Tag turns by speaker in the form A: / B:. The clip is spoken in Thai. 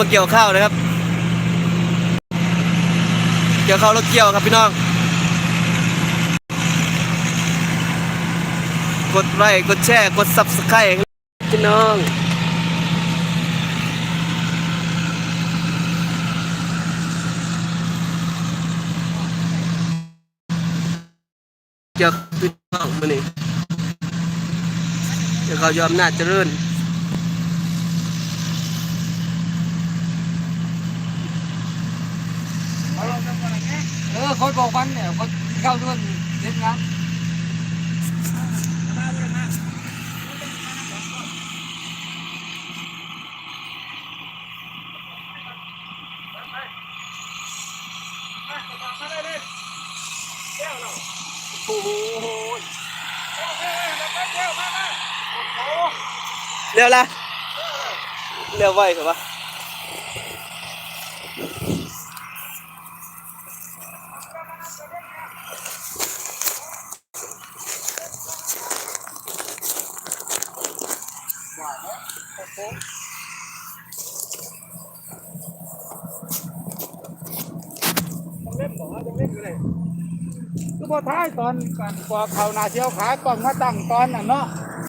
A: มาเกี่ยวข้าวนะครับ เกี่ยวข้าวแล้วเกี่ยวครับพี่น้อง กดไลค์กดแชร์กด subscribe พี่น้องเกี่ยวกับพี่น้องมื้อนี้เดี๋ยวเขายอมนาจเจริญ
B: เออ คนบอกวันเนี่ยคนเข้าด้วยเล่นงาน
A: เร็วละเร็วไวเหรอวะ ต้องเล่นบอกว่าต้องเล่นอยู่เลย
B: ก็พอท้ายตอนก่อนกว่าเขานาเชียวขากล่องมาตั้งตอนน่ะเนาะ